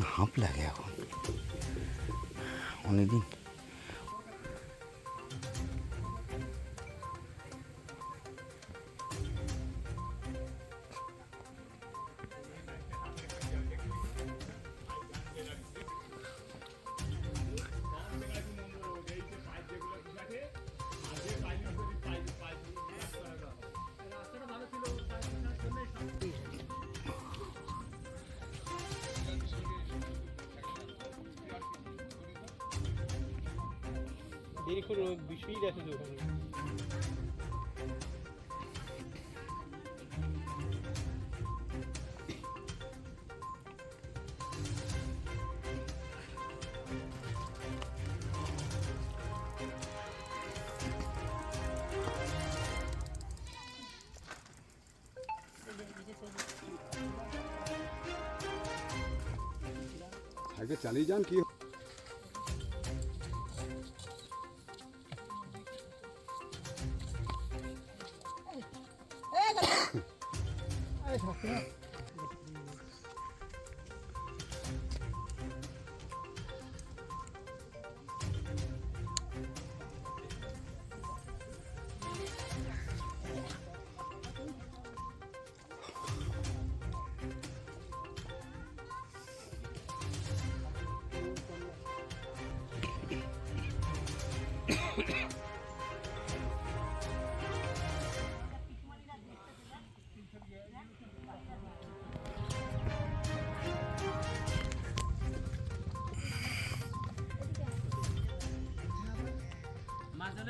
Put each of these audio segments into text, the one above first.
হাঁপ লাগে এখন। অনেকদিন দেখুন বিষয়ই আছে তো ওখানে আগে চালিয়ে যান কি 아이, 잡았구나.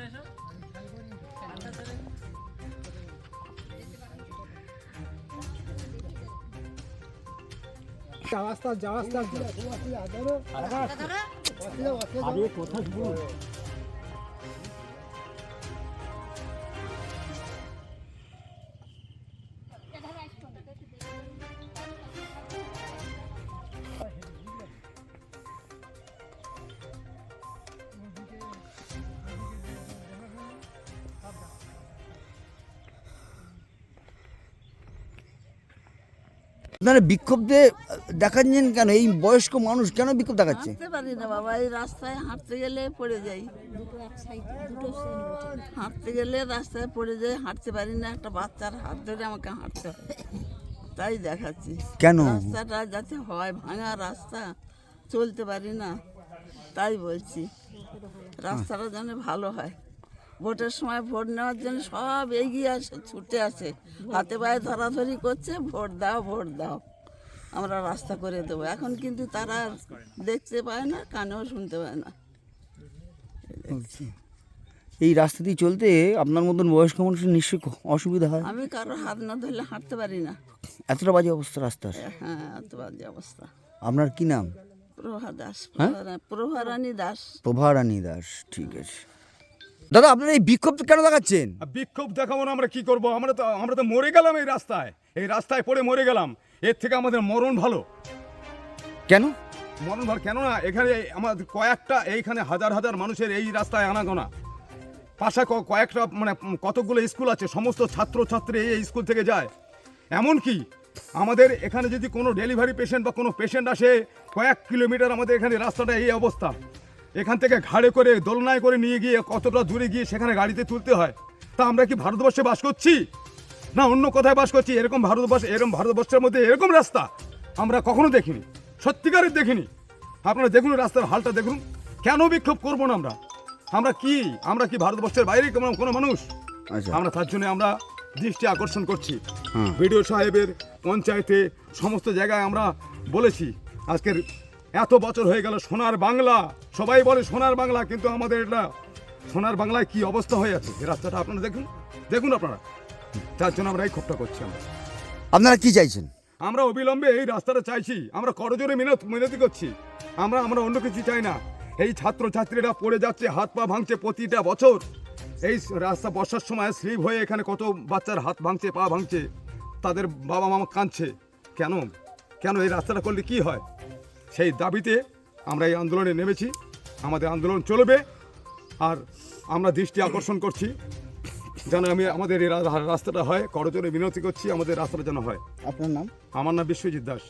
এসো ঠান্ডা ছেলে আস্তে আস্তে। যাওয়া আগে কোথায় আপনারা বিক্ষোভ দিয়ে দেখাচ্ছেন কেন? এই বয়স্ক মানুষ কেন বিক্ষোভ দেখাচ্ছে? হাঁটতে পারি না বাবা এই রাস্তায় হাঁটতে গেলে পড়ে যাই। হাঁটতে গেলে রাস্তায় পড়ে যাই হাঁটতে পারি না একটা বাচ্চার হাত ধরে আমাকে হাঁটতে হয়। তাই দেখাচ্ছি। কেন? রাস্তাটা যাতে হয় ভাঙা রাস্তা চলতে পারি না তাই বলছি। রাস্তাটা যেন ভালো হয়। ভোটের সময় ভোট নেওয়ার জন্য সব এগিয়ে আসে ছুটে আসে। হাতে পায়ে ধরাধরি করছে ভোট দাও ভোট দাও। আমরা রাস্তা করে দেবো। এখন কিন্তু তারা আর দেখতে পায় না কানেও শুনতে পায় না। এই রাস্তা দিয়ে চলতে আপনার মতন বয়স্ক মানুষের নিশ্চয়ই অসুবিধা হয়। আমি কারও হাত না ধরলে হাঁটতে পারি না। এতটা বাজে অবস্থা রাস্তার। হ্যাঁ এত বাজে অবস্থা। আপনার কি নাম? প্রভা দাস। হ্যাঁ? প্রভা- প্রভা রানী দাস। প্রভারানী দাস ঠিক আছে। দাদা আপনারা এই বিক্ষোভ কেন দেখাচ্ছেন? বিক্ষোভ দেখাবো না আমরা কি করব? আমরা তো আমরা তো মরে গেলাম এই রাস্তায়। এই রাস্তায় পড়ে মরে গেলাম। এর থেকে আমাদের মরণ ভালো। কেন? মরণ ভালো কেন না এখানে আমাদের কয়েকটা এইখানে হাজার হাজার মানুষের এই রাস্তায় আনাগোনা। পাশা কয়েকটা মানে উম কতগুলো স্কুল আছে সমস্ত ছাত্র ছাত্রী এই স্কুল থেকে যায়। এমন কি আমাদের এখানে যদি কোনো ডেলিভারি পেশেন্ট বা কোনো পেশেন্ট আসে কয়েক কিলোমিটার আমাদের এখানে রাস্তাটা এই অবস্থা। এখান থেকে ঘাড়ে করে দোলনায় করে নিয়ে গিয়ে কতটা দূরে গিয়ে সেখানে গাড়িতে তুলতে হয়? তা আমরা কি ভারতবর্ষে বাস করছি? না অন্য কোথায় বাস করছি? এরকম ভারতবর্ষ এরকম ভারতবর্ষের মধ্যে এরকম রাস্তা আমরা কখনো দেখিনি। সত্যিকারের দেখিনি। আপনারা দেখুন রাস্তার হালটা দেখুন। কেন বিক্ষোভ করব না আমরা? আমরা কি? আমরা কি ভারতবর্ষের বাইরে কোনো মানুষ? আচ্ছা। আমরা তার জন্য আমরা দৃষ্টি আকর্ষণ করছি। হুম। বিডিও সাহেবের পঞ্চায়েতে সমস্ত জায়গায় আমরা বলেছি আজকের এত বছর হয়ে গেল সোনার বাংলা। সবাই বলে সোনার বাংলা কিন্তু আমাদের এটা সোনার বাংলায় কি অবস্থা হয়ে আছে? এই রাস্তাটা আপনারা দেখুন। দেখুন আপনারা। তার জন্য আমরা এই ক্ষোভটা করছি আমরা। আপনারা কি চাইছেন? আমরা অবিলম্বে এই রাস্তাটা চাইছি। আমরা করজোরে মিনত মিনতি করছি। আমরা আমরা অন্য কিছু চাই না। এই ছাত্র ছাত্রীরা পড়ে যাচ্ছে হাত পা ভাঙছে প্রতিটা বছর। এই রাস্তা বর্ষার সময় স্লিপ হয়ে এখানে কত বাচ্চার হাত ভাঙছে পা ভাঙছে তাদের বাবা মামা কাঁদছে। কেন? কেন এই রাস্তাটা করলে কি হয়? সেই দাবিতে আমরা এই আন্দোলনে নেমেছি। আমাদের আন্দোলন চলবে আর আমরা দৃষ্টি আকর্ষণ করছি যেন আমি আমাদের এই রাস্তাটা হয়। করজোরে বিনতি করছি আমাদের রাস্তাটা যেন হয়। আপনার নাম? আমার নাম বিশ্বজিৎ দাস।